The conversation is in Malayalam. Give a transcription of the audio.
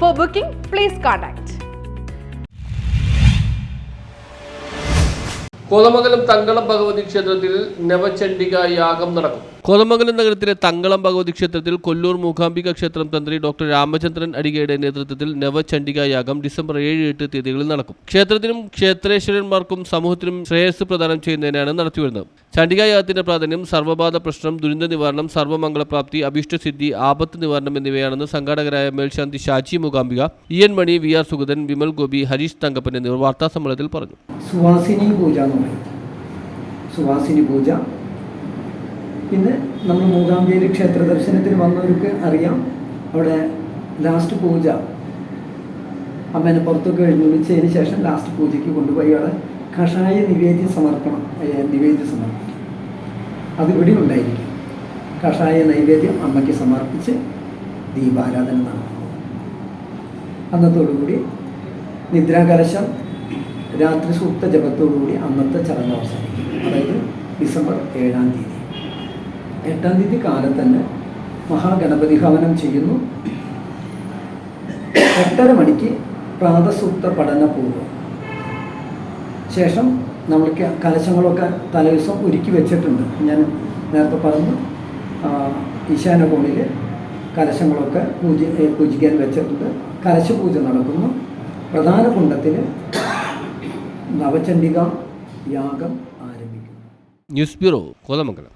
For booking please contact Kothamangalam Thankalam Bhagavathi ക്ഷേത്രത്തിൽ നവചണ്ഡിക യാഗം നടക്കും. കോതമംഗലം നഗരത്തിലെ തങ്കളം ഭഗവതി ക്ഷേത്രത്തിൽ കൊല്ലൂർ മൂകാംബിക ക്ഷേത്രം തന്ത്രി ഡോക്ടർ രാമചന്ദ്രൻ അടികയുടെ നേതൃത്വത്തിൽ നവചണ്ഡിക യാഗം ഡിസംബർ ഏഴ് എട്ട് തീയതികളിൽ നടക്കും. ക്ഷേത്രത്തിനും ക്ഷേത്രേശ്വരന്മാർക്കും സമൂഹത്തിനും ശ്രേയസ് പ്രദാനം ചെയ്യുന്നതിനാണ് നടത്തിവരുന്നത് ചണ്ഡിക യാഗത്തിന്റെ പ്രാധാന്യം സർവബാധ പ്രശ്നം ദുരന്ത നിവാരണം സർവമംഗളപ്രാപ്തി അഭീഷ്ടസിദ്ധി ആപത്ത് നിവാരണം എന്നിവയാണെന്ന് സംഘാടകരായ മേൽശാന്തി Shaji Mookambika E N Mani V R Sugathan Vimal Gopi Hareesh Thankappan എന്നിവർ വാർത്താസമ്മേളനത്തിൽ പറഞ്ഞു. സുവാസിനി പൂജ സുവാസിനി പൂജ പിന്നെ നമ്മൾ മൂകാംബേരി ക്ഷേത്ര ദർശനത്തിന് വന്നവർക്ക് അറിയാം. അവിടെ ലാസ്റ്റ് പൂജ. അമ്മേനെ പുറത്തൊക്കെ എഴുന്നള്ളിച്ചതിന് ശേഷം ലാസ്റ്റ് പൂജയ്ക്ക് കൊണ്ടുപോയി അവിടെ കഷായ നിവേദ്യം സമർപ്പണം നിവേദ്യ സമർപ്പണം. അത് അതിവിടെ ഉണ്ടായിരിക്കും. കഷായ നൈവേദ്യം അമ്മയ്ക്ക് സമർപ്പിച്ച് ദീപാരാധന നടത്തും അന്നത്തോടുകൂടി നിദ്രാകലശം രാത്രി സൂക്ത ജപത്തോടുകൂടി അന്നത്തെ ചടങ്ങ് അവസാനിക്കും. അതായത് ഡിസംബർ ഏഴാം തീയതി. എട്ടാം തീയതി കാലം തന്നെ മഹാഗണപതി ഹവനം ചെയ്യുന്നു. എട്ടര മണിക്ക് പ്രാതസൂക്ത പഠനപൂർവം ശേഷം നമ്മൾക്ക് കലശങ്ങളൊക്കെ തലേദിവസം ഒരുക്കി വെച്ചിട്ടുണ്ട്. ഞാൻ നേരത്തെ പറഞ്ഞു ഈശാന കോണിൽ കലശങ്ങളൊക്കെ പൂജ പൂജിക്കാൻ വെച്ചിട്ടുണ്ട്. കലശപൂജ നടക്കുന്നു. പ്രധാന കുണ്ടത്തിൽ നവചണ്ഡിക യാഗം ആരംഭിക്കുന്നു. News bureau Kothamangalam.